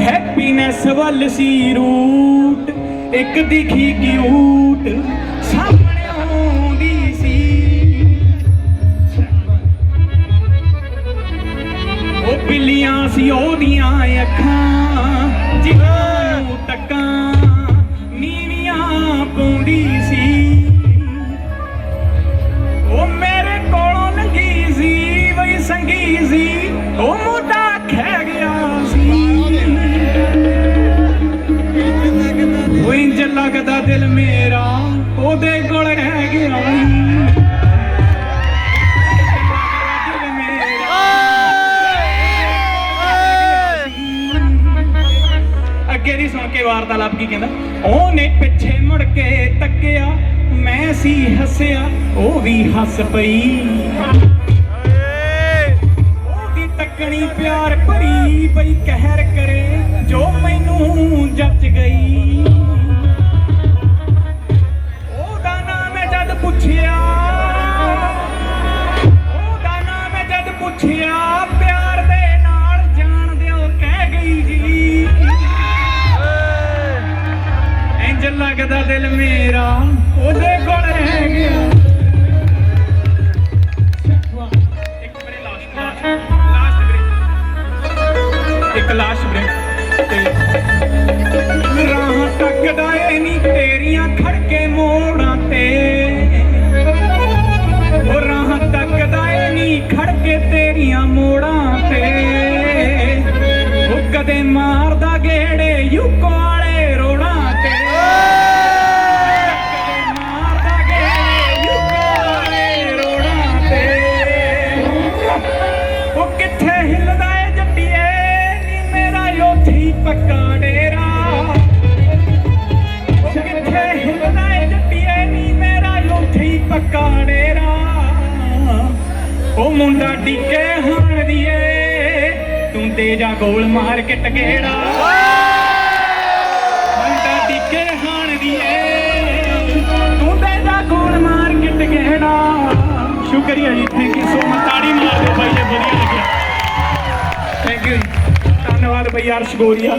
Happiness ਵੱਲ ਸੀ route, ਇੱਕ ਦਿਖੀ cute ਸਾਹਮਣੇ ਆਉਂਦੀ ਸੀ। ਉਹ ਬਿੱਲੀਆਂ ਸੀ ਉਹਦੀਆਂ ਅੱਖਾਂ ਜਿਹਾਂ ਨੂੰ ਟੱਕਾਂ ਨੀਵੀਆਂ ਪਾਉਂਦੀ ਸੀ। ਉਹ ਮੇਰੇ ਕੋਲੋਂ ਲੰਗੀ ਸੀ ਵਈ ਸੰਗੀ ਸੀ, ਉਹ ਮੋਢਾ ਖਹਿ ਗਿਆ ਸੀ। ਉਹ ਇੰਜ ਲੱਗਦਾ ਦਿਲ ਮੇਰਾ ਉਹਦੇ ਕੋਲ ਰਹਿ ਗਿਆ ਸੀ। ਅੱਗੇ ਦੀ ਸੁਣ ਕੇ ਵਾਰਤਾਲਾਪ ਕੀ ਕਹਿੰਦਾ? ਉਹਨੇ ਪਿੱਛੇ ਮੁੜ ਕੇ ਤੱਕਿਆ, ਮੈਂ ਸੀ ਹੱਸਿਆ, ਉਹ ਵੀ ਹੱਸ ਪਈ। ਬਈ ਕਹਿਰ ਕਰੇ ਜੋ ਮੈਨੂੰ ਜੱਜ ਗਈ। ਉਹਦਾ ਨਾਮ ਮੈਂ ਜਦ ਪੁੱਛਿਆ ਉਹਦਾ ਨਾਮ ਮੈਂ ਜਦ ਪੁੱਛਿਆ ਪਿਆਰ ਦੇ ਨਾਲ ਜਾਣ ਦਿਓ ਕਹਿ ਗਈ ਜੀ। ਇੰਜ ਲੱਗਦਾ ਦਿਲ ਮੇਰਾ ਉਹਦੇ ਕੋਲ ਰਹਿ ਗਿਆ। ਇੱਕ ਲਾਸਟ ਬ੍ਰੇਕ ਤੇ ਰਾਹਾਂ ਤੱਕਦਾ ਏ ਨਹੀਂ ਤੇਰੀਆਂ ਖੜਕੇ ਮੋੜਾਂ ਤੇ। ਉਹ ਰਾਹਾਂ ਤੱਕਦਾ ਏ ਨਹੀਂ ਖੜਕੇ ਤੇਰੀਆਂ ਮੋੜਾਂ ਤੇ। ਉਹ ਕਦੇ ਮਾਰਦਾ ਗੇੜੇ ਯੂਕੋ ਵਾਲੇ ਯੋਥੀ ਪੱਕਾ ਉਹ ਮੁੰਡਾ ਡਿੱਕੇ ਹਾਣ ਦੀਏ। ਤੂੰ ਤੇ ਜਾ ਗੋਲ ਮਾਰ ਕੇ ਟਕੇੜਾ। ਮੁੰਡਾ ਡਿੱਕੇ ਹਾਣ ਦੀਏ। ਤੂੰ ਤੇ ਜਾ ਗੋਲ ਮਾਰ ਕੇ ਟਕੇੜਾ। ਸ਼ੁਕਰੀਆ ਜੀ ਥੈਂਕ ਯੂ ਸੋ ਮਚ ਤਾੜੀ ਮਾਰ ਦਿਓ ਬਾਈ ਜੇ, ਵਧੀਆ ਲੱਗਿਆ। ਥੈਂਕ ਯੂ ਧੰਨਵਾਦ ਬਈ ਅਰਸ਼ ਗੋਰੀਆ।